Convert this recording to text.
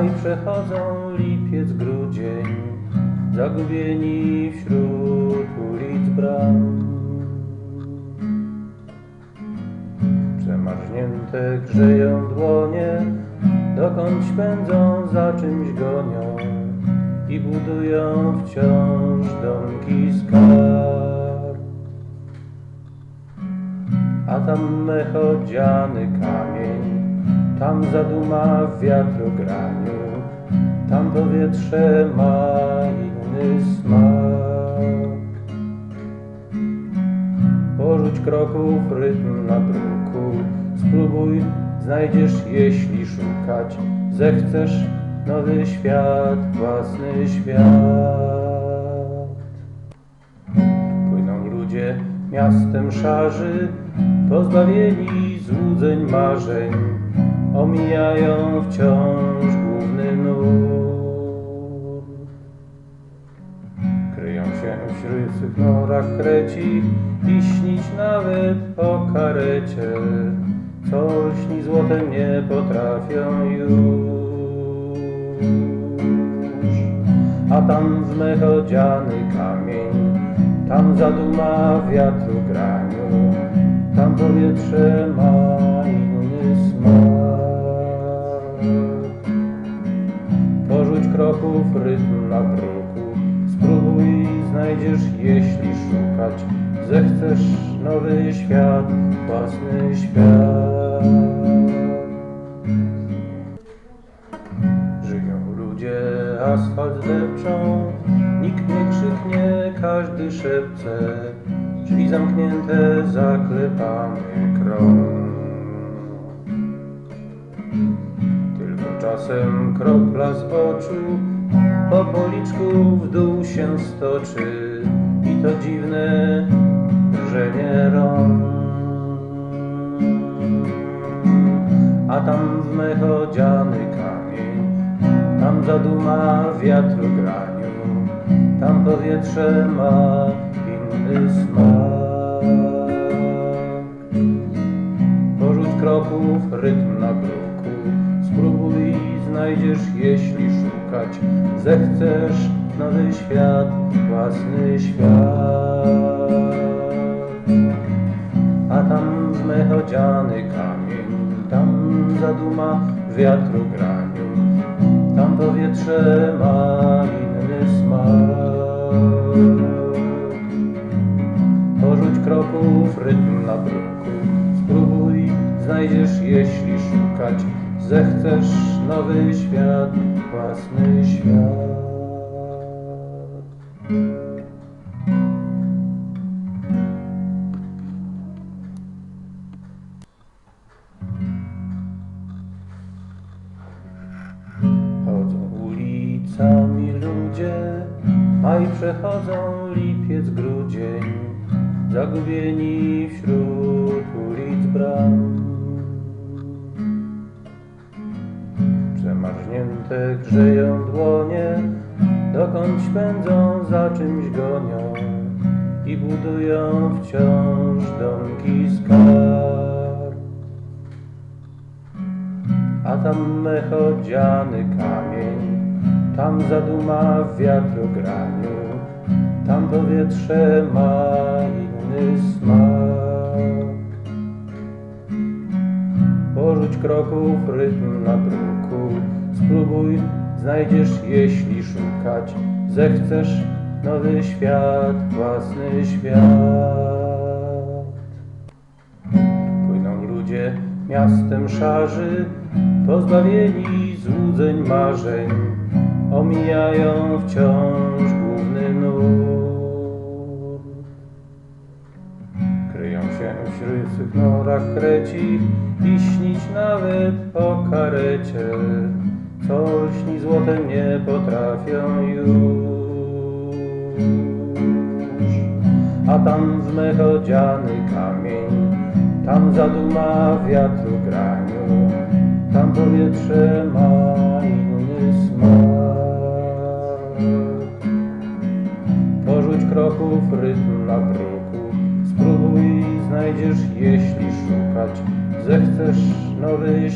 Maj przechodzą lipiec, grudzień, zagubieni wśród ulic bram. Przemarznięte grzeją dłonie, dokąd pędzą, za czymś gonią i budują wciąż domki z kar. A tam mechodziany kamień, tam zaduma w wiatrograniu, tam powietrze ma inny smak. Porzuć kroków rytm na bruku, spróbuj, znajdziesz jeśli szukać, zechcesz nowy świat, własny świat. Płyną ludzie miastem szarzy, pozbawieni złudzeń marzeń, omijają wciąż główny nurt. Kryją się wśród swych norach kreci i śnić nawet o karecie, co lśni złotem nie potrafią już. A tam zmechodziany kamień, tam zaduma w wiatru graniu, tam powietrze ma inny smak. Jeśli szukać, zechcesz nowy świat, własny świat. Żyją ludzie, asfalt depczą, nikt nie krzyknie, każdy szepce, drzwi zamknięte, zaklepany krąg. Tylko czasem kropla z oczu po policzku w dół się stoczy i to dziwne drżenie rąk. A tam w mechodziany kamień, tam zaduma w wiatrograniu, tam powietrze ma inny smak. Porzuć kroków rytm na bruku, spróbuj, znajdziesz jeśli zechcesz nowy świat, własny świat. A tam zmechodziany kamień, tam zaduma wiatru graniu, tam powietrze ma inny smak. Porzuć kroków rytm na bruku, spróbuj, znajdziesz jeśli szukać, zechcesz nowy świat, własny świat. Chodzą ulicami ludzie, maj przechodzą lipiec, grudzień, zagubieni wśród ulic bram. Przemarznięte grzeją dłonie, dokąd pędzą, za czymś gonią i budują wciąż domki z kar. A tam mechodziany kamień, tam zaduma w wiatrograniu, tam powietrze ma kroków rytm na bruku, spróbuj, znajdziesz jeśli szukać, zechcesz nowy świat, własny świat. Płyną ludzie miastem szarzy, pozbawieni złudzeń marzeń, omijają wciąż główny nurt. Kryją się wśród swych norach kreci i nawet o karecie, co lśni złotem nie potrafią już. A tam zmechodziany kamień, tam zaduma w wiatru graniu, tam powietrze ma inny smak. Porzuć kroków rytm na bruku, spróbuj, znajdziesz jeśli szukać, zechcesz nowy